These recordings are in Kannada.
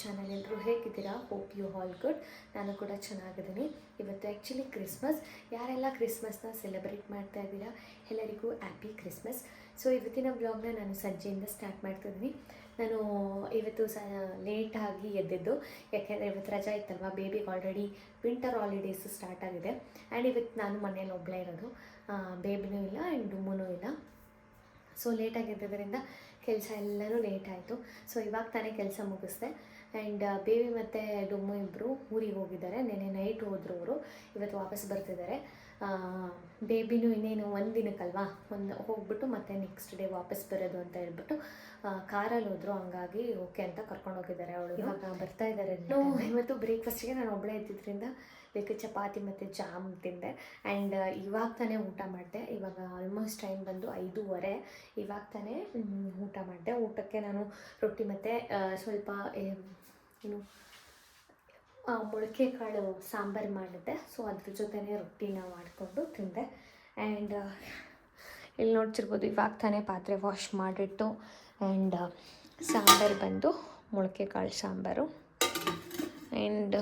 ಚಾನಲ್ ಎಲ್ಲರೂ ಹೇಗಿದ್ದೀರಾ? ಹೋಪ್ ಯು ಹಾಲ್ ಗುಡ್ ನಾನು ಕೂಡ ಚೆನ್ನಾಗಿದ್ದೀನಿ. ಇವತ್ತು ಆ್ಯಕ್ಚುಲಿ ಕ್ರಿಸ್ಮಸ್ ಯಾರೆಲ್ಲ ಕ್ರಿಸ್ಮಸ್ನ ಸೆಲೆಬ್ರೇಟ್ ಮಾಡ್ತಾ ಇದ್ದೀರಾ? ಎಲ್ಲರಿಗೂ ಹ್ಯಾಪಿ ಕ್ರಿಸ್ಮಸ್ ಸೊ ಇವತ್ತಿನ ಬ್ಲಾಗ್ನ ನಾನು ಸಂಜೆಯಿಂದ ಸ್ಟಾರ್ಟ್ ಮಾಡ್ತಿದ್ದೀನಿ ನಾನು ಇವತ್ತು ಸ ಲೇಟಾಗಿ ಎದ್ದಿದ್ದು. ಯಾಕೆಂದರೆ ಇವತ್ತು ರಜಾ ಇತ್ತಲ್ವ? ಬೇಬಿಗೆ ಆಲ್ರೆಡಿ ವಿಂಟರ್ ಹಾಲಿಡೇಸು ಸ್ಟಾರ್ಟ್ ಆಗಿದೆ. ಆ್ಯಂಡ್ ಇವತ್ತು ನಾನು ಮನೇಲಿ ಒಬ್ಬಳೇ ಇರೋದು. ಬೇಬಿನೂ ಇಲ್ಲ ಆ್ಯಂಡ್ ಡುಮ್ಮನೂ ಇಲ್ಲ. ಸೊ ಲೇಟಾಗಿ ಎದ್ದಿದ್ದರಿಂದ ಕೆಲಸ ಎಲ್ಲನೂ ಲೇಟ್ ಆಯಿತು. ಸೊ ಇವಾಗ ತಾನೇ ಕೆಲಸ ಮುಗಿಸ್ದೆ. ಆ್ಯಂಡ್ ಬೇಬಿ ಮತ್ತು ಡುಮ್ಮು ಇಬ್ಬರು ಊರಿಗೆ ಹೋಗಿದ್ದಾರೆ. ನೆನೆ ನೈಟ್ ಹೋದರು ಅವರು. ಇವತ್ತು ವಾಪಸ್ ಬರ್ತಿದ್ದಾರೆ. ಬೇಬಿನೂ ಇನ್ನೇನು ಒಂದು ದಿನಕ್ಕಲ್ವಾ? ಒಂದು ಹೋಗ್ಬಿಟ್ಟು ಮತ್ತೆ ನೆಕ್ಸ್ಟ್ ಡೇ ವಾಪಸ್ ಬರೋದು ಅಂತ ಹೇಳ್ಬಿಟ್ಟು ಕಾರಲ್ಲಿ ಹೋದ್ರು. ಹಂಗಾಗಿ ಓಕೆ ಅಂತ ಕರ್ಕೊಂಡು ಹೋಗಿದ್ದಾರೆ ಅವಳು. ಇವಾಗ ಬರ್ತಾ ಇದ್ದಾರೆ ಇವತ್ತು ಬ್ರೇಕ್ಫಾಸ್ಟಿಗೆ ನಾನು ಒಬ್ಬಳೇ ಇದ್ದಿದ್ದರಿಂದ ಲೈಕ್ ಚಪಾತಿ ಮತ್ತು ಜಾಮ್ ತಿಂದೆ. ಆ್ಯಂಡ್ ಇವಾಗ ತಾನೇ ಊಟ ಮಾಡಿದೆ. ಇವಾಗ ಆಲ್ಮೋಸ್ಟ್ ಟೈಮ್ ಬಂದು ಐದೂವರೆ. ಇವಾಗ ತಾನೇ ಊಟ ಮಾಡಿದೆ. ಊಟಕ್ಕೆ ನಾನು ರೊಟ್ಟಿ ಮತ್ತು ಸ್ವಲ್ಪ ಏನು ಮೊಳಕೆ ಕಾಳು ಸಾಂಬಾರು ಮಾಡಿದ್ದೆ. ಸೊ ಅದ್ರ ಜೊತೆನೇ ರೊಟ್ಟಿನ ಮಾಡಿಕೊಂಡು ತಿಂದೆ. ಆ್ಯಂಡ್ ಇಲ್ಲಿ ನೋಡ್ತಿರ್ಬೋದು ಇವಾಗ ತಾನೇ ಪಾತ್ರೆ ವಾಶ್ ಮಾಡಿಟ್ಟು ಆ್ಯಂಡ್ ಸಾಂಬಾರು ಬಂದು ಮೊಳಕೆ ಕಾಳು ಸಾಂಬಾರು. ಆ್ಯಂಡ್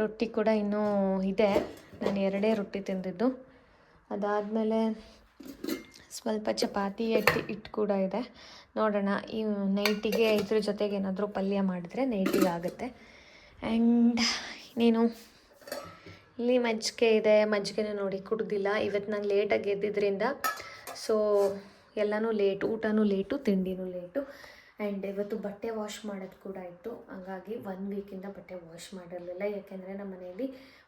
ರೊಟ್ಟಿ ಕೂಡ ಇನ್ನೂ ಇದೆ. ನಾನು ಎರಡೇ ರೊಟ್ಟಿ ತಿಂದಿದ್ದು. ಅದಾದಮೇಲೆ ಸ್ವಲ್ಪ ಚಪಾತಿ ಹಿಟ್ಟು ಹಿಟ್ಟು ಕೂಡ ಇದೆ. ನೋಡೋಣ. ಈ ನೈಟಿಗೆ ಇದ್ರ ಜೊತೆಗೆ ಏನಾದರೂ ಪಲ್ಯ ಮಾಡಿದ್ರೆ ನೈಟಿಗೆ ಆಗುತ್ತೆ. ಆ್ಯಂಡ್ ನೀನು ಇಲ್ಲಿ ಮಜ್ಜಿಗೆ ಇದೆ. ಮಜ್ಜಿಗೆನ ನೋಡಿ ಕುಡ್ದಿಲ್ಲ. ಇವತ್ತು ನಾನು ಲೇಟಾಗಿ ಎದ್ದಿದ್ದರಿಂದ ಸೊ ಎಲ್ಲನೂ ಲೇಟ್, ಊಟನೂ ಲೇಟು, ತಿಂಡಿನೂ ಲೇಟು. ಆ್ಯಂಡ್ ಇವತ್ತು ಬಟ್ಟೆ ವಾಶ್ ಮಾಡೋದು ಕೂಡ ಇತ್ತು. ಹಾಗಾಗಿ ಒನ್ ವೀಕಿಂದ ಬಟ್ಟೆ ವಾಶ್ ಮಾಡಿರಲಿಲ್ಲ. ಯಾಕೆಂದರೆ ನಮ್ಮ ಮನೆಯಲ್ಲಿ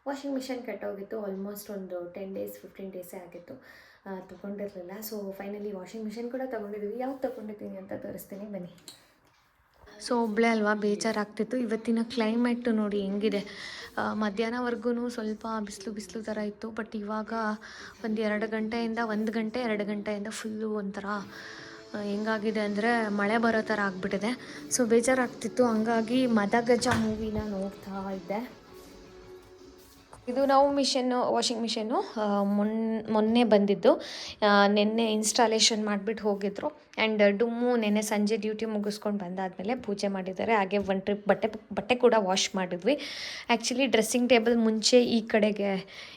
ವಾಷಿಂಗ್ ಮಿಷಿನ್ ಕೆಟ್ಟೋಗಿತ್ತು. ಆಲ್ಮೋಸ್ಟ್ ಒಂದು ಟೆನ್ ಡೇಸ್ ಫಿಫ್ಟೀನ್ ಡೇಸೇ ಆಗಿತ್ತು. ತೊಗೊಂಡಿರಲಿಲ್ಲ. ಸೊ ಫೈನಲಿ ವಾಷಿಂಗ್ ಮಿಷಿನ್ ಕೂಡ ತೊಗೊಂಡಿದ್ದೀವಿ ಯಾವ್ದು ತೊಗೊಂಡಿದ್ದೀನಿ ಅಂತ ತೋರಿಸ್ತೀನಿ. ಬನ್ನಿ. ಸೊ ಒಬ್ಬಳೆ ಅಲ್ವಾ? ಬೇಜಾರಾಗ್ತಿತ್ತು. ಇವತ್ತಿನ ಕ್ಲೈಮೇಟು ನೋಡಿ ಹೆಂಗಿದೆ. ಮಧ್ಯಾಹ್ನವರೆಗೂ ಸ್ವಲ್ಪ ಬಿಸಿಲು ಬಿಸಿಲು ಥರ ಇತ್ತು. ಬಟ್ ಇವಾಗ ಒಂದು ಎರಡು ಗಂಟೆಯಿಂದ ಒಂದು ಗಂಟೆ, ಎರಡು ಗಂಟೆಯಿಂದ ಫುಲ್ಲು ಒಂಥರ ಹೆಂಗಾಗಿದೆ ಅಂದರೆ ಮಳೆ ಬರೋ ಥರ ಆಗಿಬಿಟ್ಟಿದೆ. ಸೊ ಬೇಜಾರಾಗ್ತಿತ್ತು. ಹಂಗಾಗಿ ಮದಗಜ ಮೂವಿನ ನೋಡ್ತಾ ಇದ್ದೆ. ಇದು ನಾವು ಮಿಷನ್ನು ವಾಷಿಂಗ್ ಮಿಷನ್ನು ಮೊನ್ ಮೊನ್ನೆ ಬಂದಿದ್ದು. ನಿನ್ನೆ ಇನ್ಸ್ಟಾಲೇಷನ್ ಮಾಡಿಬಿಟ್ಟು ಹೋಗಿದ್ರು. ಆ್ಯಂಡ್ ಡುಮ್ಮು ನೆನ್ನೆ ಸಂಜೆ ಡ್ಯೂಟಿ ಮುಗಿಸ್ಕೊಂಡು ಬಂದಾದಮೇಲೆ ಪೂಜೆ ಮಾಡಿದ್ದಾರೆ. ಹಾಗೆ ಒನ್ ಟ್ರಿಪ್ ಬಟ್ಟೆ ಬಟ್ಟೆ ಕೂಡ ವಾಶ್ ಮಾಡಿದ್ವಿ. ಆ್ಯಕ್ಚುಲಿ ಡ್ರೆಸ್ಸಿಂಗ್ ಟೇಬಲ್ ಮುಂಚೆ ಈ ಕಡೆಗೆ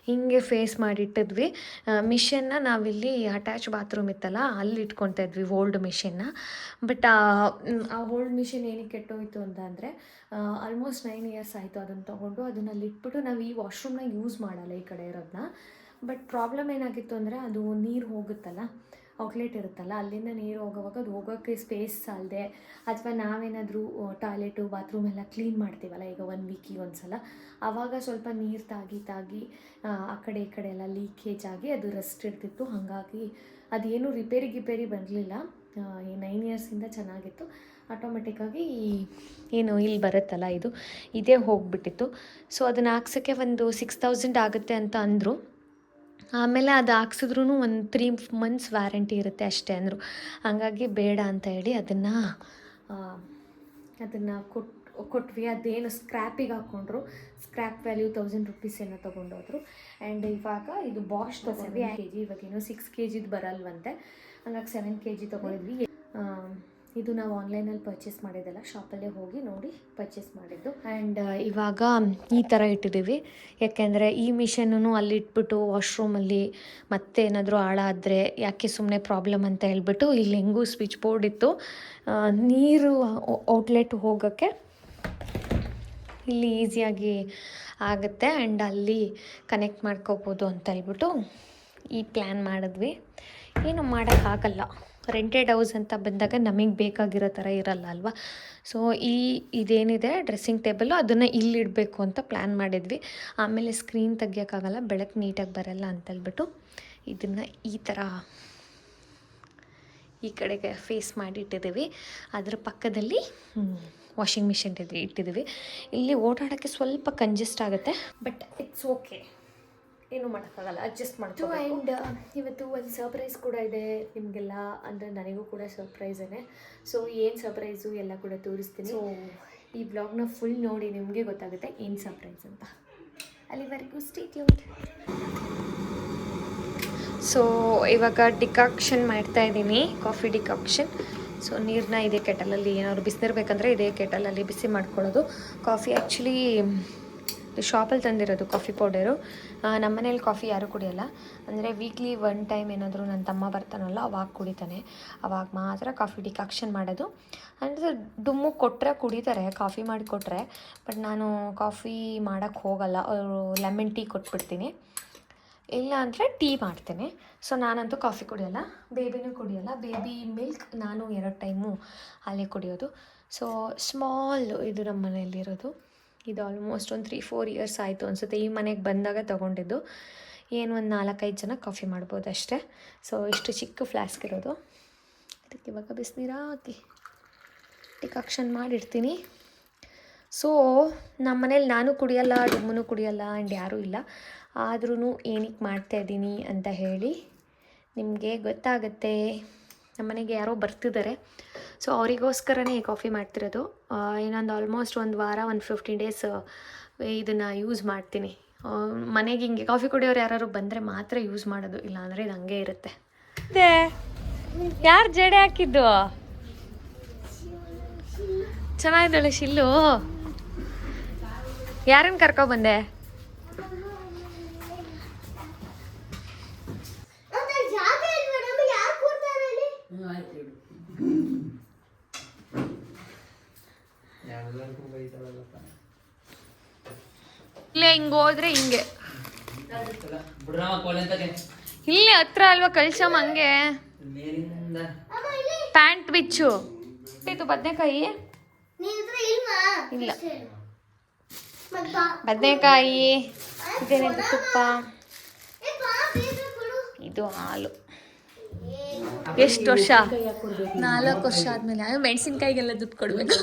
ಹಿಂಗೆ ಫೇಸ್ ಮಾಡಿಟ್ಟಿದ್ವಿ. ಮಿಷನ್ನ ನಾವಿಲ್ಲಿ ಅಟ್ಯಾಚ್ ಬಾತ್ರೂಮ್ ಇತ್ತಲ್ಲ, ಅಲ್ಲಿ ಇಟ್ಕೊತಾ ಇದ್ವಿ ಓಲ್ಡ್ ಮಿಷಿನ್ನ ಬಟ್ ಆ ಓಲ್ಡ್ ಮಿಷಿನ್ ಏನಕ್ಕೆ ಕೆಟ್ಟೋಯ್ತು ಅಂತ ಅಂದರೆ ಆಲ್ಮೋಸ್ಟ್ ನೈನ್ ಇಯರ್ಸ್ ಆಯಿತು ಅದನ್ನು ತೊಗೊಂಡು ಅದನ್ನ ಅಲ್ಲಿ ಇಟ್ಬಿಟ್ಟು ನಾವು ಈ ವಾಶ್ರೂಮ್ನ ಯೂಸ್ ಮಾಡಲ್ಲ ಈ ಕಡೆ ಇರೋದನ್ನ ಬಟ್ ಪ್ರಾಬ್ಲಮ್ ಏನಾಗಿತ್ತು ಅಂದರೆ, ಅದು ನೀರು ಹೋಗುತ್ತಲ್ಲ. ಔಟ್ಲೆಟ್ ಇರುತ್ತಲ್ಲ ಅಲ್ಲಿಂದ ನೀರು ಹೋಗೋವಾಗ ಅದು ಹೋಗೋಕ್ಕೆ ಸ್ಪೇಸ್ ಅಲ್ಲದೆ ಅಥವಾ ನಾವೇನಾದರೂ ಟಾಯ್ಲೆಟು ಬಾತ್ರೂಮ್ ಎಲ್ಲ ಕ್ಲೀನ್ ಮಾಡ್ತೀವಲ್ಲ ಈಗ ಒನ್ ವೀಕಿಗೆ ಒಂದು ಸಲ ಆವಾಗ ಸ್ವಲ್ಪ ನೀರು ತಾಗಿ ತಾಗಿ ಆ, ಕಡೆ ಈ ಕಡೆ ಎಲ್ಲ ಲೀಕೇಜ್ ಆಗಿ ಅದು ರೆಸ್ಟ್ ಇರ್ತಿತ್ತು ಹಾಗಾಗಿ ಅದೇನು ರಿಪೇರಿ ಗಿಪೇರಿ ಬರಲಿಲ್ಲ ಈ ನೈನ್ ಇಯರ್ಸಿಂದ ಚೆನ್ನಾಗಿತ್ತು. ಆಟೋಮೆಟಿಕ್ಕಾಗಿ ಏನು ಇಲ್ಲಿ ಬರುತ್ತಲ್ಲ ಇದು ಇದೇ ಹೋಗ್ಬಿಟ್ಟಿತ್ತು. ಸೊ ಅದನ್ನು ಹಾಕ್ಸೋಕ್ಕೆ ಒಂದು ಸಿಕ್ಸ್ ತೌಸಂಡ್ ಆಗುತ್ತೆ ಅಂತ ಅಂದರು. ಆಮೇಲೆ ಅದು ಹಾಕ್ಸಿದ್ರೂ ಒಂದು ತ್ರೀ ಮಂತ್ಸ್ ವ್ಯಾರಂಟಿ ಇರುತ್ತೆ ಅಷ್ಟೇ ಅಂದರು. ಹಂಗಾಗಿ ಬೇಡ ಅಂತ ಹೇಳಿ ಅದನ್ನು ಅದನ್ನು ಕೊಟ್ಟು ಕೊಟ್ವಿ. ಅದೇನು ಸ್ಕ್ರ್ಯಾಪಿಗೆ ಹಾಕ್ಕೊಂಡ್ರು ಸ್ಕ್ರ್ಯಾಪ್ ವ್ಯಾಲ್ಯೂ ತೌಸಂಡ್ ರುಪೀಸ್ ಏನೋ ತೊಗೊಂಡೋದ್ರು. ಆ್ಯಂಡ್ ಇವಾಗ ಇದು ಬಾಷ್ ತೊಗೊಂಡ್ವಿ. ಕೆ ಜಿ ಇವಾಗೇನು ಸಿಕ್ಸ್ ಕೆ ಜಿದು ಬರಲ್ವಂತೆ. ಹಂಗಾಗಿ ಸೆವೆನ್ ಕೆ ಜಿ ತೊಗೊಂಡಿದ್ವಿ. ಇದು ನಾವು ಆನ್ಲೈನಲ್ಲಿ ಪರ್ಚೇಸ್ ಮಾಡಿದ್ದಲ್ಲ ಶಾಪಲ್ಲೇ ಹೋಗಿ ನೋಡಿ ಪರ್ಚೇಸ್ ಮಾಡಿದ್ದು. ಆ್ಯಂಡ್ ಇವಾಗ ಈ ಥರ ಇಟ್ಟಿದ್ದೀವಿ. ಯಾಕೆಂದರೆ ಈ ಮಿಷನ್ನು ಅಲ್ಲಿ ಇಟ್ಬಿಟ್ಟು ವಾಶ್ರೂಮಲ್ಲಿ ಮತ್ತೆ ಏನಾದರೂ ಹಾಳಾದರೆ ಯಾಕೆ ಸುಮ್ಮನೆ ಪ್ರಾಬ್ಲಮ್ ಅಂತ ಹೇಳ್ಬಿಟ್ಟು ಇಲ್ಲಿ ಹೆಂಗೂ ಸ್ವಿಚ್ ಬೋರ್ಡ್ ಇತ್ತು. ನೀರು ಔಟ್ಲೆಟ್ ಹೋಗೋಕ್ಕೆ ಇಲ್ಲಿ ಈಸಿಯಾಗಿ ಆಗುತ್ತೆ. ಆ್ಯಂಡ್ ಅಲ್ಲಿ ಕನೆಕ್ಟ್ ಮಾಡ್ಕೋಬೋದು ಅಂತ ಹೇಳ್ಬಿಟ್ಟು ಈ ಪ್ಲ್ಯಾನ್ ಮಾಡಿದ್ವಿ. ಏನು ಮಾಡೋಕ್ಕಾಗಲ್ಲ. ರೆಂಟೆಡ್ ಹೌಸ್ ಅಂತ ಬಂದಾಗ ನಮಗೆ ಬೇಕಾಗಿರೋ ಥರ ಇರಲ್ಲ ಅಲ್ವಾ? ಸೊ ಈ ಇದೇನಿದೆ ಡ್ರೆಸ್ಸಿಂಗ್ ಟೇಬಲ್ಲು ಅದನ್ನು ಇಲ್ಲಿಡಬೇಕು ಅಂತ ಪ್ಲ್ಯಾನ್ ಮಾಡಿದ್ವಿ. ಆಮೇಲೆ ಸ್ಕ್ರೀನ್ ತೆಗಿಯೋಕ್ಕಾಗಲ್ಲ ಬೆಳಕು ನೀಟಾಗಿ ಬರಲ್ಲ ಅಂತೇಳ್ಬಿಟ್ಟು ಇದನ್ನು ಈ ಥರ ಈ ಕಡೆಗೆ ಫೇಸ್ ಮಾಡಿ ಇಟ್ಟಿದ್ದೀವಿ ಅದರ ಪಕ್ಕದಲ್ಲಿ ವಾಷಿಂಗ್ ಮಿಷಿನ್ ಇಟ್ಟಿದ್ದೀವಿ. ಇಲ್ಲಿ ಓಡಾಡೋಕ್ಕೆ ಸ್ವಲ್ಪ ಕಂಜೆಸ್ಟ್ ಆಗುತ್ತೆ ಬಟ್ ಇಟ್ಸ್ ಓಕೆ ಏನು ಮಾಡೋಕ್ಕಾಗಲ್ಲ ಅಡ್ಜಸ್ಟ್ ಮಾಡ್ತು ಆ್ಯಂಡ್ ಇವತ್ತು ಒಂದು ಸರ್ಪ್ರೈಸ್ ಕೂಡ ಇದೆ ನಿಮಗೆಲ್ಲ ಅಂದರೆ ನನಗೂ ಕೂಡ ಸರ್ಪ್ರೈಸೇ ಸೊ ಏನು ಸರ್ಪ್ರೈಸು ಎಲ್ಲ ಕೂಡ ತೋರಿಸ್ತೀನಿ. ಸೊ ಈ ಬ್ಲಾಗ್ನ ಫುಲ್ ನೋಡಿ ನಿಮಗೆ ಗೊತ್ತಾಗುತ್ತೆ ಏನು ಸರ್ಪ್ರೈಸ್ ಅಂತ. ಅಲ್ಲಿವರೆಗೂ ಸ್ಟೇ ಟ್ಯೂನ್ಡ್ ಸೊ ಇವಾಗ ಡಿಕಾಕ್ಷನ್ ಮಾಡ್ತಾ ಇದ್ದೀನಿ ಕಾಫಿ ಡಿಕಾಕ್ಷನ್ ಸೊ ನೀರನ್ನ ಇದೇ ಕೆಟಲಲ್ಲಿ ಏನಾದ್ರು ಬಿಸಿನೀರು ಬೇಕಂದರೆ ಇದೇ ಕೆಟಲಲ್ಲಿ ಬಿಸಿ ಮಾಡ್ಕೊಳ್ಳೋದು. ಕಾಫಿ ಆ್ಯಕ್ಚುಲಿ ಶಾಪಲ್ಲಿ ತಂದಿರೋದು ಕಾಫಿ ಪೌಡರು ನಮ್ಮ ಮನೇಲಿ ಕಾಫಿ ಯಾರೂ ಕುಡಿಯೋಲ್ಲ. ಅಂದರೆ ವೀಕ್ಲಿ ಒನ್ ಟೈಮ್ ಏನಾದರೂ ನನ್ನ ತಮ್ಮ ಬರ್ತಾನಲ್ಲ, ಅವಾಗ ಕುಡಿತಾನೆ. ಅವಾಗ ಮಾತ್ರ ಕಾಫಿ ಡಿಕಾಕ್ಷನ್ ಮಾಡೋದು. ಅಂದರೆ ಡುಮ್ಮು ಕೊಟ್ಟರೆ ಕುಡಿತಾರೆ ಕಾಫಿ ಮಾಡಿ ಕೊಟ್ಟರೆ ಬಟ್ ನಾನು ಕಾಫಿ ಮಾಡೋಕ್ಕೆ ಹೋಗಲ್ಲ ಅವರು ಲೆಮನ್ ಟೀ ಕೊಟ್ಬಿಡ್ತೀನಿ. ಇಲ್ಲ ಅಂದರೆ ಟೀ ಮಾಡ್ತೇನೆ. ಸೊ ನಾನಂತೂ ಕಾಫಿ ಕುಡಿಯೋಲ್ಲ ಬೇಬಿನೂ ಕುಡಿಯೋಲ್ಲ. ಬೇಬಿ ಮಿಲ್ಕ್ ನಾನು ಎರಡು ಟೈಮು ಅಲ್ಲೇ ಕುಡಿಯೋದು. ಸೊ ಸ್ಮಾಲ್ ಇದು ನಮ್ಮ ಮನೆಯಲ್ಲಿರೋದು ಇದು ಆಲ್ಮೋಸ್ಟ್ ಒಂದು ತ್ರೀ ಫೋರ್ ಇಯರ್ಸ್ ಆಯಿತು ಅನಿಸುತ್ತೆ. ಈ ಮನೆಗೆ ಬಂದಾಗ ತೊಗೊಂಡಿದ್ದು. ಏನು ಒಂದು ನಾಲ್ಕೈದು ಜನ ಕಾಫಿ ಮಾಡ್ಬೋದು ಅಷ್ಟೇ. ಸೊ ಇಷ್ಟು ಚಿಕ್ಕ ಫ್ಲಾಸ್ಕ್ ಇರೋದು. ಇದಕ್ಕೆ ಇವಾಗ ಬಿಸಿನೀರು ಹಾಕಿ ಡಿಕಾಕ್ಷನ್ ಮಾಡಿರ್ತೀನಿ ಸೊ ನಮ್ಮ ಮನೇಲಿ ನಾನು ಕುಡಿಯಲ್ಲ, ಡುಮ್ಮನೂ ಕುಡಿಯಲ್ಲ ಆ್ಯಂಡ್ ಯಾರೂ ಇಲ್ಲ. ಆದ್ರೂ ಏನಕ್ಕೆ ಮಾಡ್ತಾ ಇದ್ದೀನಿ ಅಂತ ಹೇಳಿ ನಿಮಗೆ ಗೊತ್ತಾಗುತ್ತೆ. ನಮ್ಮ ಮನೆಗೆ ಯಾರೋ ಬರ್ತಿದ್ದಾರೆ. ಸೊ ಅವರಿಗೋಸ್ಕರನೇ ಕಾಫಿ ಮಾಡ್ತಿರೋದು. ಇನ್ನೊಂದು ಆಲ್ಮೋಸ್ಟ್ ಒಂದು ವಾರ ಒಂದು ಫಿಫ್ಟೀನ್ ಡೇಸ್ ಇದನ್ನು ಯೂಸ್ ಮಾಡ್ತೀನಿ. ಮನೆಗೆ ಹಿಂಗೆ ಕಾಫಿ ಕುಡಿಯೋರು ಯಾರು ಬಂದರೆ ಮಾತ್ರ ಯೂಸ್ ಮಾಡೋದು ಇಲ್ಲಾಂದರೆ ಇದು ಹಂಗೆ ಇರುತ್ತೆ. ಯಾರು ಜಡೆ ಹಾಕಿದ್ದು? ಚೆನ್ನಾಗಿದ್ದಾಳೆ ಶಿಲ್ಲು. ಯಾರನ್ನು ಕರ್ಕೊ ಬಂದೆ ಮತ್ತೆ ಜಾಗ ಇಲ್ವಾ ನಮಗೆ ಯಾರು ಕೊಡ್ತಾರೆ ಹೇಳಿ ಎಲ್ಲರಿಗೂ ಬೈತಾಳಲ್ಲಪ್ಪ ಇಲ್ಲೇ ಹಿಂಗೆ ಹೋದ್ರೆ ಹಿಂಗೆ. ಇಲ್ಲೇ ಹತ್ರ ಅಲ್ವಾ ಕಳ್ಸಮ್ಮ ಹಂಗೆ. ಪ್ಯಾಂಟ್ ಬಿಚ್ಚು. ಇದು ಬದನೆಕಾಯಿ? ಇಲ್ಲ. ಬದ್ನೆಕಾಯಿ ಇದೇನಿದು ತುಪ್ಪ? ಏ ಬಾ, ಬೇಗ ಕೊಡು. ಇದು ಹಾಲು. ಎಷ್ಟು ವರ್ಷ? ನಾಲ್ಕು ವರ್ಷ ಆದ್ಮೇಲೆ. ಮೆಣಸಿನ್ಕಾಯಿಗೆಲ್ಲ ದುಡ್ಡು ಕೊಡ್ಬೇಕು.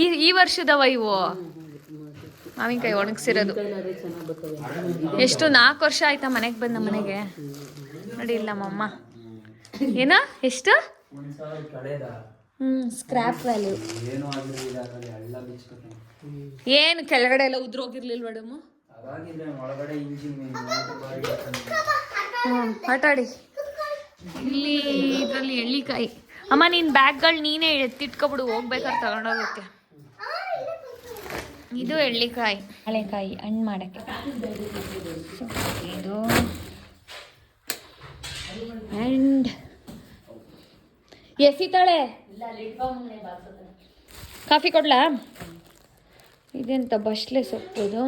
ಈ ಈ ವರ್ಷದವ ಇವು ಮಾವಿನಕಾಯಿ ಒಣಗಿಸಿರೋದು. ಎಷ್ಟು ನಾಲ್ಕು ವರ್ಷ ಆಯ್ತಾ ಮನೆಗೆ ಬಂದ ಮನೆಗೆ? ನೋಡಿ ಇಲ್ಲ ನಮ್ಮಮ್ಮ ಏನ? ಎಷ್ಟು? ಹ್ಞೂ ಸ್ಕ್ರ್ಯಾಪ್ ವ್ಯಾಲ್ಯೂ ಏನು ಕೆಳಗಡೆ ಎಲ್ಲ ಉದ್ರೋಗಿರ್ಲಿಲ್ಲ ಮೇಡಮ್ ಹ್ಞೂ ಆಟಾಡಿ. ಇಲ್ಲಿ ಇದರಲ್ಲಿ ಎಳ್ಳಿಕಾಯಿ. ಅಮ್ಮ, ನೀನು ಬ್ಯಾಗ್ಗಳು ನೀನೇ ಎತ್ತಿಟ್ಕೊಬಿಡು, ಹೋಗ್ಬೇಕಾದ್ರೆ ತಗೊಂಡೋಗಕ್ಕೆ ಇದು ಎಳ್ಳಿಕಾಯಿ. ಹಳೆಕಾಯಿ ಹಣ್ಣು ಮಾಡೋಕ್ಕೆ. ಇದು ಆ್ಯಂಡ್ ಎಸಿತಾಳೆ ಕಾಫಿ ಕೊಡ್ಲಾ? ಇದೆಂತ ಬಸ್ಲೆ ಸೊಪ್ಪುದು?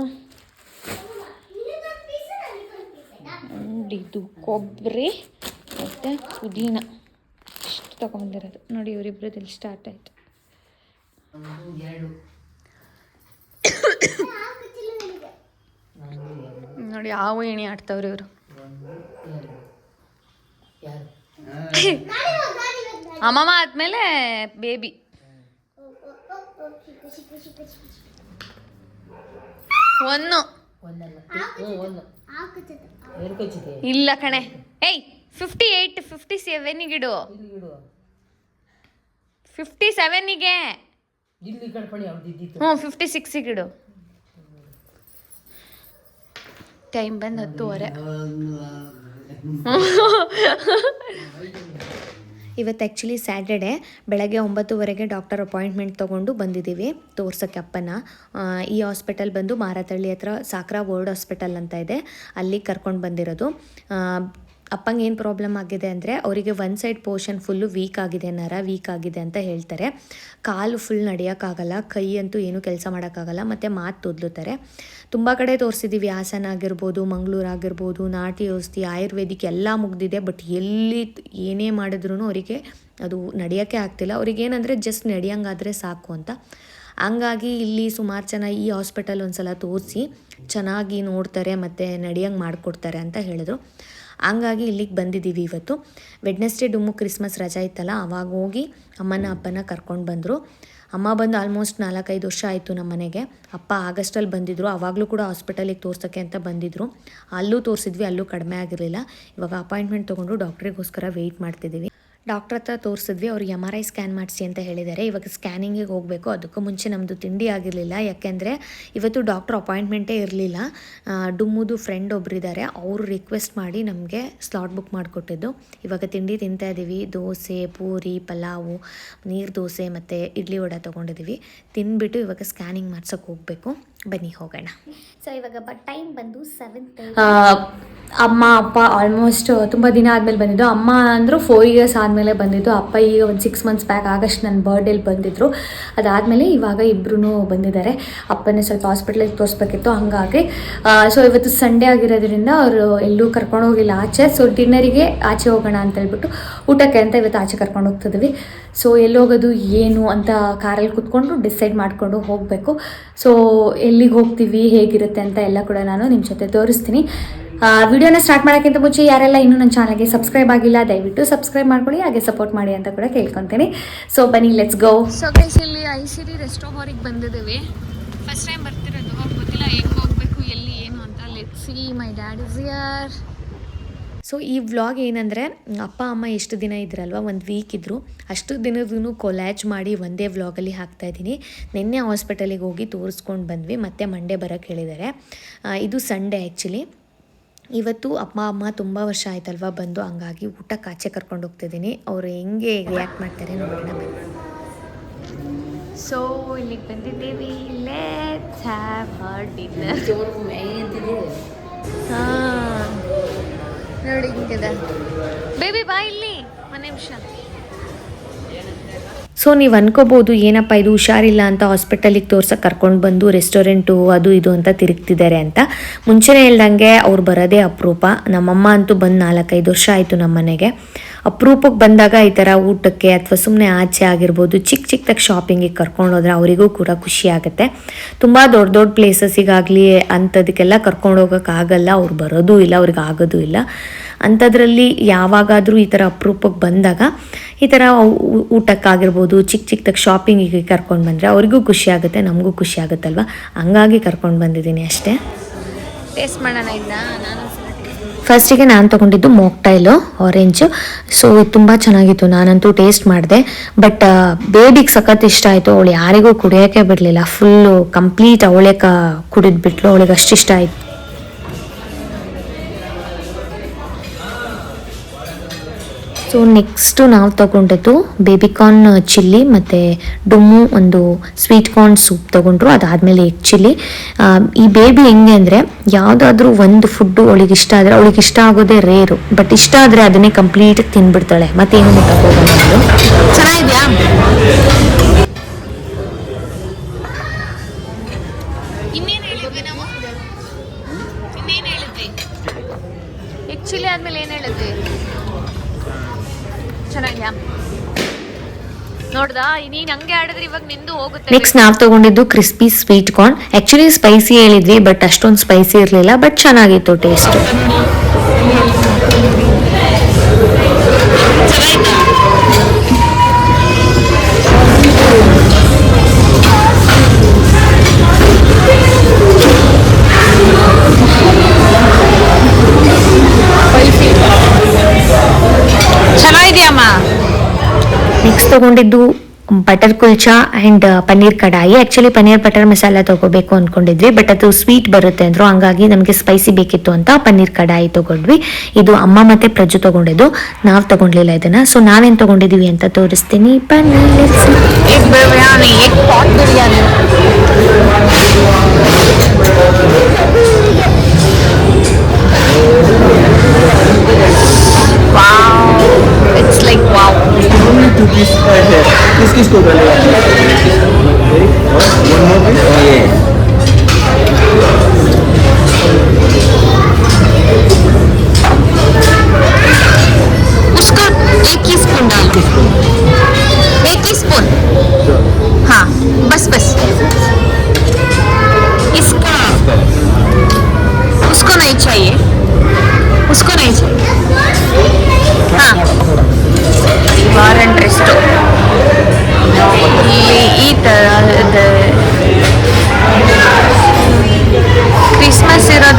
ಇದು ಕೊಬ್ಬರಿ ಮತ್ತು ಪುದೀನ. ಇಷ್ಟು ತೊಗೊಂಬಂದಿರೋದು. ನೋಡಿ ಇವರಿಬ್ಬರದಲ್ಲಿ ಸ್ಟಾರ್ಟ್ ಆಯಿತು ಎರಡು ಹಾಕುತ್ತಿಲ್ಲ ನನಗೆ. ನೋಡಿ ಹಾವು ಏಣಿ ಆಡ್ತಾವ್ರಿ ಇವರು. ಅಮ್ಮಮ್ಮ ಆದ್ಮೇಲೆ ಬೇಬಿ. ಒಂದು ಇಲ್ಲ ಕಣೆ. ಏಯ್ ಫಿಫ್ಟಿ ಏಯ್ಟ್ ಫಿಫ್ಟಿ ಸೆವೆನಿಗಿಡು ಫಿಫ್ಟಿ ಸೆವೆನಿಗೆ ಹ್ಞೂ ಫಿಫ್ಟಿ ಸಿಕ್ಸಿಗಿಡು ಟೈಮ್ ಬಂದು ಹತ್ತುವರೆ ಇವತ್ತು ಆ್ಯಕ್ಚುಲಿ ಸ್ಯಾಟರ್ಡೆ ಬೆಳಗ್ಗೆ ಒಂಬತ್ತುವರೆಗೆ ಡಾಕ್ಟರ್ ಅಪಾಯಿಂಟ್ಮೆಂಟ್ ತೊಗೊಂಡು ಬಂದಿದ್ದೀವಿ. ತೋರ್ಸೋಕ್ಕೆ ಅಪ್ಪನ. ಈ ಹಾಸ್ಪಿಟಲ್ ಬಂದು ಮಾರತಳ್ಳಿ ಹತ್ರ ಸಾಕ್ರಾ ವರ್ಲ್ಡ್ ಹಾಸ್ಪಿಟಲ್ ಅಂತ ಇದೆ. ಅಲ್ಲಿ ಕರ್ಕೊಂಡು ಬಂದಿರೋದು. ಅಪ್ಪಂಗೆ ಏನು ಪ್ರಾಬ್ಲಮ್ ಆಗಿದೆ ಅಂದರೆ ಅವರಿಗೆ one side portion full weak ಆಗಿದೆ, ನರ ವೀಕ್ ಆಗಿದೆ ಅಂತ ಹೇಳ್ತಾರೆ. ಕಾಲು ಫುಲ್ ನಡೆಯೋಕ್ಕಾಗಲ್ಲ ಕೈ ಅಂತೂ ಏನೂ ಕೆಲಸ ಮಾಡೋಕ್ಕಾಗಲ್ಲ, ಮತ್ತು ಮಾತು ತೊದ್ಲುತ್ತಾರೆ. ತುಂಬ ಕಡೆ ತೋರಿಸಿದ್ದೀವಿ ಹಾಸನ ಆಗಿರ್ಬೋದು, ಮಂಗಳೂರು ಆಗಿರ್ಬೋದು, ನಾಟಿ ಔಷಧಿ, ಆಯುರ್ವೇದಿಕ್ ಎಲ್ಲ ಮುಗ್ದಿದೆ ಬಟ್ ಎಲ್ಲಿ ಏನೇ ಮಾಡಿದ್ರೂ ಅವರಿಗೆ ಅದು ನಡೆಯೋಕ್ಕೆ ಆಗ್ತಿಲ್ಲ. ಅವ್ರಿಗೆ ಏನಂದರೆ ಜಸ್ಟ್ ನಡೆಯಂಗಾದರೆ ಸಾಕು ಅಂತ. ಹಂಗಾಗಿ ಇಲ್ಲಿ ಸುಮಾರು ಜನ ಈ ಹಾಸ್ಪಿಟಲ್ ಒಂದು ಸಲ ತೋರಿಸಿ, ಚೆನ್ನಾಗಿ ನೋಡ್ತಾರೆ ಮತ್ತು ನಡೆಯಂಗೆ ಮಾಡಿಕೊಡ್ತಾರೆ ಅಂತ ಹೇಳಿದ್ರು. ಹಂಗಾಗಿ ಇಲ್ಲಿಗೆ ಬಂದಿದ್ದೀವಿ ಇವತ್ತು. ವೆಡ್ನೆಸ್ಡೇ ಡುಮ್ಮು ಕ್ರಿಸ್ಮಸ್ ರಜಾ ಇತ್ತಲ್ಲ, ಅವಾಗ ಹೋಗಿ ಅಮ್ಮನ ಅಪ್ಪನ ಕರ್ಕೊಂಡು ಬಂದರು. ಅಮ್ಮ ಬಂದು ಆಲ್ಮೋಸ್ಟ್ ನಾಲ್ಕೈದು ವರ್ಷ ಆಯಿತು ನಮ್ಮ ಮನೆಗೆ. ಅಪ್ಪ ಆಗಸ್ಟಲ್ಲಿ ಬಂದಿದ್ದರು ಆವಾಗಲೂ ಕೂಡ ಹಾಸ್ಪಿಟಲಿಗೆ ತೋರ್ಸೋಕ್ಕೆ ಅಂತ ಬಂದಿದ್ದರು ಅಲ್ಲೂ ತೋರಿಸಿದ್ವಿ, ಅಲ್ಲೂ ಕಡಿಮೆ ಆಗಿರಲಿಲ್ಲ. ಇವಾಗ ಅಪಾಯಿಂಟ್ಮೆಂಟ್ ತೊಗೊಂಡು ಡಾಕ್ಟ್ರಿಗೋಸ್ಕರ ವೆಯ್ಟ್ ಮಾಡ್ತಿದ್ದೀವಿ. ಡಾಕ್ಟ್ರ್ ಹತ್ರ ತೋರಿಸಿದ್ವಿ, ಅವ್ರು ಎಂ ಆರ್ ಐ ಸ್ಕ್ಯಾನ್ ಮಾಡಿಸಿ ಅಂತ ಹೇಳಿದ್ದಾರೆ. ಇವಾಗ ಸ್ಕ್ಯಾನಿಂಗಿಗೆ ಹೋಗಬೇಕು. ಅದಕ್ಕೂ ಮುಂಚೆ ನಮ್ಮದು ತಿಂಡಿ ಆಗಿರಲಿಲ್ಲ. ಯಾಕೆಂದರೆ ಇವತ್ತು ಡಾಕ್ಟ್ರ್ ಅಪಾಯಿಂಟ್ಮೆಂಟೇ ಇರಲಿಲ್ಲ. ಡುಮ್ಮುದು ಫ್ರೆಂಡ್ ಒಬ್ಬರಿದ್ದಾರೆ ಅವರು ರಿಕ್ವೆಸ್ಟ್ ಮಾಡಿ ನಮಗೆ ಸ್ಲಾಟ್ ಬುಕ್ ಮಾಡಿಕೊಟ್ಟಿದ್ದು. ಇವಾಗ ತಿಂಡಿ ತಿಂತಾ ಇದ್ದೀವಿ ದೋಸೆ, ಪೂರಿ, ಪಲಾವು, ನೀರು ದೋಸೆ ಮತ್ತು ಇಡ್ಲಿ ವಡೆ ತೊಗೊಂಡಿದ್ದೀವಿ ತಿಂದ್ಬಿಟ್ಟು ಇವಾಗ ಸ್ಕ್ಯಾನಿಂಗ್ ಮಾಡ್ಸೋಕೆ ಹೋಗಬೇಕು. ಬನ್ನಿ ಹೋಗೋಣ. ಸೊ ಇವಾಗ ಬಟ್ ಟೈಮ್ ಬಂದು ಸೆವೆನ್ ಅಮ್ಮ ಅಪ್ಪ ಆಲ್ಮೋಸ್ಟ್ ತುಂಬ ದಿನ ಆದಮೇಲೆ ಬಂದಿದ್ದು. ಅಮ್ಮ ಅಂದರು ಫೋರ್ ಇಯರ್ಸ್ ಆದಮೇಲೆ ಬಂದಿದ್ದು. ಅಪ್ಪ ಈಗ ಒಂದು ಸಿಕ್ಸ್ ಮಂತ್ಸ್ ಬ್ಯಾಕ್ ಆಗಸ್ಟ್ ನನ್ನ ಬರ್ಡೇಲಿ ಬಂದಿದ್ದರು ಅದಾದಮೇಲೆ ಇವಾಗ ಇಬ್ಬರೂ ಬಂದಿದ್ದಾರೆ. ಅಪ್ಪನೇ ಸ್ವಲ್ಪ ಹಾಸ್ಪಿಟ್ಲಿಗೆ ತೋರಿಸ್ಬೇಕಿತ್ತು ಹಂಗಾಗಿ. ಸೊ ಇವತ್ತು ಸಂಡೇ ಆಗಿರೋದ್ರಿಂದ ಅವರು ಎಲ್ಲೂ ಕರ್ಕೊಂಡು ಹೋಗಿಲ್ಲ. ಆಚೆ ಸೊ ಡಿನ್ನರಿಗೆ ಆಚೆ ಹೋಗೋಣ ಅಂತ ಹೇಳ್ಬಿಟ್ಟು ಊಟಕ್ಕೆ ಅಂತ ಇವತ್ತು ಆಚೆ ಕರ್ಕೊಂಡು ಹೋಗ್ತಿದ್ವಿ. ಸೊ ಎಲ್ಲೋಗೋದು ಏನು ಅಂತ ಕಾರಲ್ಲಿ ಕುತ್ಕೊಂಡು ಡಿಸೈಡ್ ಮಾಡಿಕೊಂಡು ಹೋಗಬೇಕು. ಸೊ ಎಲ್ಲಿಗೆ ಹೋಗ್ತೀವಿ, ಹೇಗಿರುತ್ತೆ ಅಂತ ಎಲ್ಲ ಕೂಡ ನಾನು ನಿಮ್ಮ ಜೊತೆ ತೋರಿಸ್ತೀನಿ. ವಿಡಿಯೋನ ಸ್ಟಾರ್ಟ್ ಮಾಡೋಕ್ಕಿಂತ ಮುಂಚೆ ಯಾರೆಲ್ಲ ಇನ್ನೂ ನನ್ನ ಚಾನಲ್ಗೆ ಸಬ್ಸ್ಕ್ರೈಬ್ ಆಗಿಲ್ಲ, ದಯವಿಟ್ಟು ಸಬ್ಸ್ಕ್ರೈಬ್ ಮಾಡ್ಕೊಳ್ಳಿ, ಹಾಗೆ ಸಪೋರ್ಟ್ ಮಾಡಿ ಅಂತ ಕೂಡ ಕೇಳ್ಕೊತೀನಿ. ಸೊ ಬನ್ನಿ ಲೆಟ್ಸ್ ಗೋ ಸೊ ಗೈಸ್ ಇಲ್ಲಿ ಐಸಿರಿ ರೆಸ್ಟೋರೆಂಟ್ ಬಂದಿದ್ದೀವಿ. ಫಸ್ಟ್ ಟೈಮ್ ಬರ್ತಿರೋದು, ಗೊತ್ತಿಲ್ಲ, ಹೇಗೆ ಹೋಗಬೇಕು, ಎಲ್ಲಿ, ಏನು ಅಂತ. Let's see my dad is here so ಈ ವ್ಲಾಗ್ ಏನಂದರೆ ಅಪ್ಪ ಅಮ್ಮ ಎಷ್ಟು ದಿನ ಇದ್ರಲ್ವ? ಒಂದು ವೀಕ್ ಇದ್ದರು ಅಷ್ಟು ದಿನದೂ ಕೊಲ್ಯಾಜ್ ಮಾಡಿ ಒಂದೇ ವ್ಲಾಗಲ್ಲಿ ಹಾಕ್ತಾಯಿದ್ದೀನಿ ನಿನ್ನೆ ಹಾಸ್ಪಿಟಲಿಗೆ ಹೋಗಿ ತೋರಿಸ್ಕೊಂಡು ಬಂದ್ವಿ. ಮತ್ತೆ ಮಂಡೇ ಬರೋಕ್ಕೆ ಹೇಳಿದ್ದಾರೆ. ಇದು ಸಂಡೇ ಆ್ಯಕ್ಚುಲಿ ಇವತ್ತು ಅಪ್ಪ ಅಮ್ಮ ತುಂಬ ವರ್ಷ ಆಯ್ತಲ್ವ ಬಂದು ಹಂಗಾಗಿ ಊಟ ಕಾಚೆ ಕರ್ಕೊಂಡು ಹೋಗ್ತಿದ್ದೀನಿ ಅವರು ಹೆಂಗೆ ರಿಯಾಕ್ಟ್ ಮಾಡ್ತಾರೆ ನೋಡೋಣ ಸೊ ಇಲ್ಲಿಗೆ ಬಂದಿದ್ದೀವಿ. ಡಿನ್ನರ್ ಹಾಂ. ನೋಡಿ ಹಿಂಗಿದೆ. ಬೇಬಿ ಬಾ ಇಲ್ಲಿ. ಒಂದು ನಿಮಿಷ. ಸೊ ನೀವು ಅನ್ಕೋಬೋದು ಏನಪ್ಪ ಇದು ಹುಷಾರಿಲ್ಲ ಅಂತ ಹಾಸ್ಪಿಟಲಿಗೆ ತೋರ್ಸಕ್ಕೆ ಕರ್ಕೊಂಡು ಬಂದು ರೆಸ್ಟೋರೆಂಟು ಅದು ಇದು ಅಂತ ತಿರುಗ್ತಿದ್ದಾರೆ ಅಂತ. ಮುಂಚೆನೇ ಇಲ್ದಂಗೆ ಅವ್ರು ಬರೋದೇ ಅಪರೂಪ. ನಮ್ಮಮ್ಮ ಅಂತೂ ಬಂದು ನಾಲ್ಕೈದು ವರ್ಷ ಆಯಿತು ನಮ್ಮ ಮನೆಗೆ ಅಪರೂಪಕ್ಕೆ ಬಂದಾಗ ಈ ಥರ ಊಟಕ್ಕೆ ಅಥವಾ ಸುಮ್ಮನೆ ಆಚೆ ಆಗಿರ್ಬೋದು, ಚಿಕ್ಕ ಚಿಕ್ಕದಾಗಿ ಶಾಪಿಂಗಿಗೆ ಕರ್ಕೊಂಡು ಹೋದ್ರೆ ಅವರಿಗೂ ಕೂಡ ಖುಷಿ ಆಗುತ್ತೆ. ತುಂಬ ದೊಡ್ಡ ದೊಡ್ಡ ಪ್ಲೇಸಸ್ಸಿಗಾಗಲಿ ಅಂಥದಕ್ಕೆಲ್ಲ ಕರ್ಕೊಂಡು ಹೋಗೋಕ್ಕಾಗಲ್ಲ ಅವ್ರು ಬರೋದೂ ಇಲ್ಲ, ಅವ್ರಿಗೆ ಆಗೋದೂ ಇಲ್ಲ. ಅಂಥದ್ರಲ್ಲಿ ಯಾವಾಗಾದರೂ ಈ ಥರ ಅಪರೂಪಕ್ಕೆ ಬಂದಾಗ ಈ ಥರ ಊಟಕ್ಕಾಗಿರ್ಬೋದು, ಚಿಕ್ಕ ಚಿಕ್ಕದಾಗಿ ಶಾಪಿಂಗಿಗೆ ಕರ್ಕೊಂಡು ಬಂದರೆ ಅವ್ರಿಗೂ ಖುಷಿ ಆಗುತ್ತೆ, ನಮಗೂ ಖುಷಿ ಆಗುತ್ತಲ್ವ? ಹಂಗಾಗಿ ಕರ್ಕೊಂಡು ಬಂದಿದ್ದೀನಿ ಅಷ್ಟೇ. ಟೇಸ್ಟ್ ಮಾಡೋಣ ಇದನ್ನ ನಾನು ಫಸ್ಟಿಗೆ ನಾನು ತೊಗೊಂಡಿದ್ದು ಮೋಕ್ಟೈಲು ಆರೆಂಜು ಸೊ ಇದು ತುಂಬ ಚೆನ್ನಾಗಿತ್ತು. ನಾನಂತೂ ಟೇಸ್ಟ್ ಮಾಡಿದೆ. ಬಟ್ ಬೇಬಿಗೆ ಸಖತ್ ಇಷ್ಟ ಆಯಿತು. ಅವಳು ಯಾರಿಗೂ ಕುಡಿಯೋಕ್ಕೆ ಬಿಡಲಿಲ್ಲ ಫುಲ್ಲು ಕಂಪ್ಲೀಟ್ ಅವಳೇ ಕ, ಕುಡಿದ್ಬಿಟ್ಲು. ಅವಳಿಗೆ ಅಷ್ಟಿಷ್ಟ ಆಯಿತು. ಸೊ ನೆಕ್ಸ್ಟು ನಾವು ತಗೊಂಡದ್ದು ಬೇಬಿಕಾರ್ನ್ ಚಿಲ್ಲಿ ಮತ್ತು ಡುಮ್ಮು ಒಂದು ಸ್ವೀಟ್ ಕಾರ್ನ್ ಸೂಪ್ ತೊಗೊಂಡ್ರು. ಅದಾದಮೇಲೆ ಎಗ್ ಚಿಲ್ಲಿ ಈ ಬೇಬಿ ಹೆಂಗೆ ಅಂದರೆ ಯಾವುದಾದ್ರೂ ಒಂದು ಫುಡ್ಡು ಅವಳಿಗೆ ಇಷ್ಟ ಆದರೆ ಅವಳಿಗೆ ಇಷ್ಟ ಆಗೋದೇ ರೇರು ಬಟ್ ಇಷ್ಟ ಆದರೆ ಅದನ್ನೇ ಕಂಪ್ಲೀಟ್ ತಿಂದ್ಬಿಡ್ತಾಳೆ ಮತ್ತೇನು ಮುಟ್ಟಕ್ಕೆ ಹೋಗಲ್ಲ ನೆಕ್ಸ್ಟ್ ನಾವು ತಗೊಂಡಿದ್ದು crispy sweet corn actually spicy ಹೇಳಿದ್ವಿ ಬಟ್ ಅಷ್ಟೊಂದು ಸ್ಪೈಸಿ ಇರಲಿಲ್ಲ ಬಟ್ ಚೆನ್ನಾಗಿತ್ತು ಟೇಸ್ಟ್ ಚೆನ್ನಾಗಿದೆಯಮ್ಮ ನೆಕ್ಸ್ಟ್ ತಗೊಂಡಿದ್ದು butter kulcha and paneer kadai. Actually paneer butter masala ತಗೋಬೇಕು ಅಂದ್ಕೊಂಡಿದ್ವಿ ಬಟ್ ಅದು ಸ್ವೀಟ್ ಬರುತ್ತೆ ಅಂದರು, ಹಂಗಾಗಿ ನಮಗೆ ಸ್ಪೈಸಿ ಬೇಕಿತ್ತು ಅಂತ ಪನ್ನೀರ್ ಕಡಾಯಿ ತಗೊಂಡ್ವಿ. ಇದು ಅಮ್ಮ ಮತ್ತು ಪ್ರಜು ತಗೊಂಡಿದ್ದು, ನಾವು ತಗೊಂಡಿಲ್ಲ ಇದನ್ನು. ಸೊ ನಾವೇನು ತಗೊಂಡಿದ್ದೀವಿ ಅಂತ ತೋರಿಸ್ತೀನಿ. ಪನ್ನೀರ್ ಬಿರಿಯಾನಿ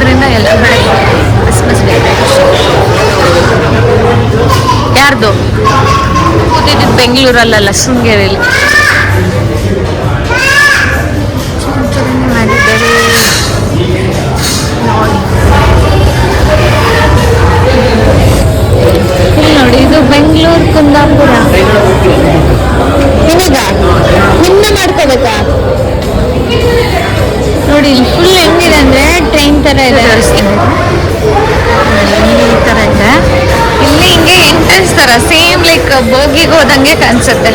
ಇರೋದ್ರಿಂದ ಎಲ್ಲ ಕಡೆ ಕ್ರಿಸ್ಮಸ್ ಡೆಕೋರೇಷನ್ ಯಾರ್ದು? ಕೂತಿದ್ದು ಬೆಂಗಳೂರಲ್ಲ ಶೃಂಗೇರಿಲಿ. ನೋಡಿ ಇದು ಬೆಂಗಳೂರು ಕುಂದಾಪುರ ನಿನಗ ಮಾಡ್ಕೋಬೇಕಾ ನೋಡಿ ಇಲ್ಲಿ ಫುಲ್ ಹೆಂಗಿದೆ ಅಂದ್ರೆ ಟ್ರೈನ್ ತರ ಇದೆ ಈ ತರ ಇದೆ. ಇಲ್ಲಿ ಹಿಂಗೆ ಎಂಟ್ರೆನ್ಸ್ ತರ ಸೇಮ್ ಲೈಕ್ ಬೋಗಿಗೆ ಹೋದಂಗೆ ಕಾಣಿಸುತ್ತೆ.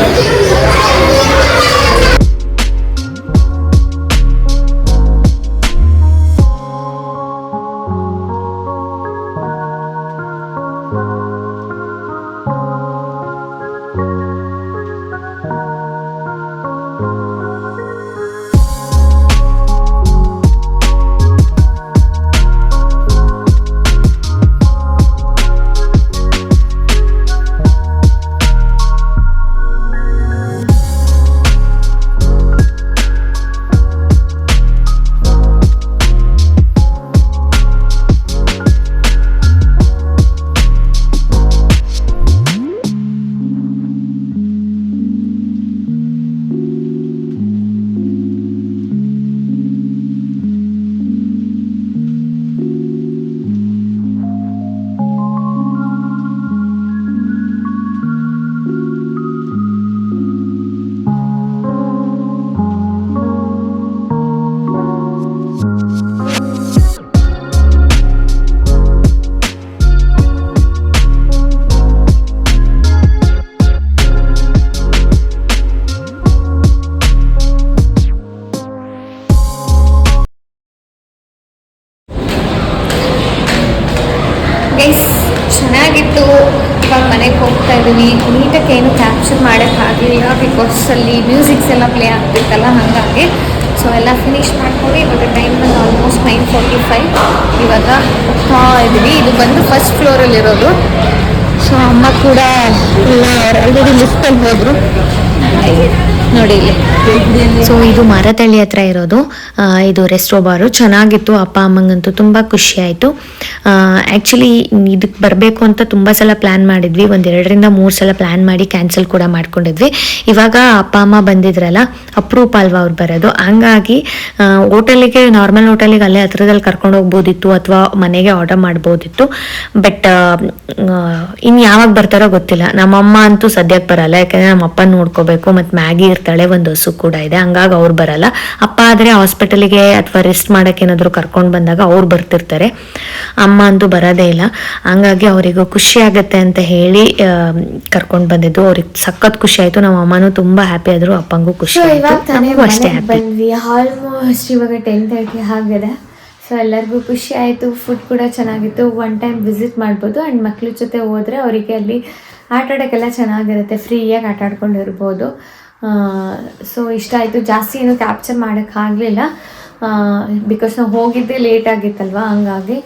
ಮಾಡ್ಕೊಂಡು ಇವಾಗ ಟೈಮ್ ಬಂದು ಆಲ್ಮೋಸ್ಟ್ ನೈನ್ ಫೋರ್ಟಿ ಫೈವ್ ಇವಾಗ ಇದ್ದೀವಿ. ಇದು ಬಂದು ಫಸ್ಟ್ ಫ್ಲೋರಲ್ಲಿರೋದು ಸೊ ಅಮ್ಮ ಕೂಡ ಎಲ್ಲ ಆಲ್ರೆಡಿ ಲಿಫ್ಟಲ್ಲಿ ಹೋದರು. ನೋಡಿ ಸೊ ಇದು ಮರತಳ್ಳಿ ಹತ್ರ ಇರೋದು. ಇದು ರೆಸ್ಟೋ ಬಾರು. ಚೆನ್ನಾಗಿತ್ತು. ಅಪ್ಪ, ಅಮ್ಮಂಗಂತೂ ತುಂಬ ಖುಷಿ ಆಯಿತು. ಆ್ಯಕ್ಚುಲಿ ಇದಕ್ಕೆ ಬರಬೇಕು ಅಂತ ತುಂಬ ಸಲ ಪ್ಲ್ಯಾನ್ ಮಾಡಿದ್ವಿ. ಒಂದು ಎರಡರಿಂದ ಮೂರು ಸಲ ಪ್ಲ್ಯಾನ್ ಮಾಡಿ ಕ್ಯಾನ್ಸಲ್ ಕೂಡ ಮಾಡ್ಕೊಂಡಿದ್ವಿ. ಇವಾಗ ಅಪ್ಪ, ಅಮ್ಮ ಬಂದಿದ್ರಲ್ಲ, ಅಪ್ರೂಪ್ ಅಲ್ವಾ ಅವ್ರು ಬರೋದು. ಹಂಗಾಗಿ ಹೋಟೆಲಿಗೆ ನಾರ್ಮಲ್ ಹೋಟೆಲಿಗೆ ಅಲ್ಲೇ ಹತ್ರದಲ್ಲಿ ಕರ್ಕೊಂಡು ಹೋಗ್ಬೋದಿತ್ತು ಅಥವಾ ಮನೆಗೆ ಆರ್ಡರ್ ಮಾಡ್ಬೋದಿತ್ತು. ಬಟ್ ಇನ್ನು ಯಾವಾಗ ಬರ್ತಾರೋ ಗೊತ್ತಿಲ್ಲ. ನಮ್ಮಮ್ಮ ಅಂತೂ ಸದ್ಯಕ್ಕೆ ಬರಲ್ಲ. ಯಾಕಂದರೆ ನಮ್ಮ ಅಪ್ಪ ನೋಡ್ಕೋಬೇಕು, ಮತ್ತು ಮ್ಯಾಗಿ ಇರ್ತಾಳೆ ಒಂದು ಹಸು ಕೂಡ ಇದೆ. ಹಂಗಾಗಿ ಅವ್ರು ಬರಲ್ಲ. ಅಪ್ಪ ಆದರೆ ಹಾಸ್ಪಿಟಲಿಗೆ ಅಥವಾ ರೆಸ್ಟ್ ಮಾಡೋಕೆ ಏನಾದರೂ ಕರ್ಕೊಂಡು ಬಂದಾಗ ಅವ್ರು ಬರ್ತಿರ್ತಾರೆ. ಅಮ್ಮ ಅಂತೂ ಬರೋದೇ ಇಲ್ಲ. ಹಂಗಾಗಿ ಅವರಿಗೂ ಖುಷಿ ಆಗುತ್ತೆ ಅಂತ ಹೇಳಿ ಕರ್ಕೊಂಡು ಬಂದಿದ್ದು. ಅವ್ರಿಗೆ ಸಖತ್ ಖುಷಿ ಆಯಿತು. ನಮ್ಮ ಅಮ್ಮನೂ ತುಂಬ ಹ್ಯಾಪಿ ಆದ್ರು ಅಪ್ಪಂಗೂ ಖುಷಿ ಆಯಿತು. ಅಷ್ಟೇ ಹ್ಯಾಪಿ ಆಲ್ಮೋಸ್ಟ್ ಇವಾಗ ಟೆನ್ ತರ್ಟಿ ಆಗಿದೆ. ಸೊ ಎಲ್ಲರಿಗೂ ಖುಷಿ ಆಯಿತು. ಫುಡ್ ಕೂಡ ಚೆನ್ನಾಗಿತ್ತು. ಒನ್ ಟೈಮ್ ವಿಸಿಟ್ ಮಾಡ್ಬೋದು. ಆ್ಯಂಡ್ ಮಕ್ಳ ಜೊತೆ ಹೋದರೆ ಅವರಿಗೆ ಅಲ್ಲಿ ಆಟ ಆಡೋಕ್ಕೆಲ್ಲ ಚೆನ್ನಾಗಿರುತ್ತೆ. ಫ್ರೀಯಾಗಿ ಆಟ ಆಡ್ಕೊಂಡು ಇರ್ಬೋದು. ಸೊ ಇಷ್ಟ ಆಯಿತು. ಜಾಸ್ತಿ ಏನು ಕ್ಯಾಪ್ಚರ್ ಮಾಡೋಕ್ಕಾಗಲಿಲ್ಲ ಬಿಕಾಸ್ ನಾವು ಹೋಗಿದ್ದೆ ಲೇಟ್ ಆಗಿತ್ತಲ್ವ, ಹಂಗಾಗಿ.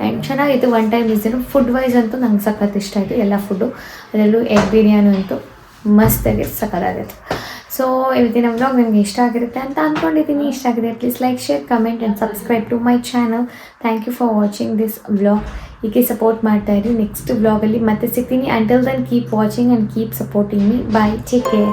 ಆ್ಯಂಡ್ ಚೆನ್ನಾಗಿತ್ತು one time visit food wise ಅಂತೂ ನಂಗೆ ಸಖತ್ ಇಷ್ಟ ಆಯಿತು, ಎಲ್ಲ ಫುಡ್ಡು ಅದರಲ್ಲೂ ಎಗ್ ಬಿರಿಯಾನಿ ಅಂತೂ ಮಸ್ತಾಗಿ ಸಖತ್ತಾಗಿತ್ತು ಸೊ ಇವತ್ತಿನ ವ್ಲಾಗ್ ನಿಮಗೆ ಇಷ್ಟ ಆಗಿರುತ್ತೆ ಅಂತ ಅಂದ್ಕೊಂಡಿದ್ದೀನಿ ಇಷ್ಟ ಆಗಿದೆ please like share comment and subscribe to my channel thank you for watching this vlog ಹೀಗೆ ಸಪೋರ್ಟ್ ಮಾಡ್ತಾ ಇರಿ. ನೆಕ್ಸ್ಟ್ ವ್ಲಾಗಲ್ಲಿ ಮತ್ತೆ ಸಿಗ್ತೀನಿ. Until then keep watching and keep supporting me bye take care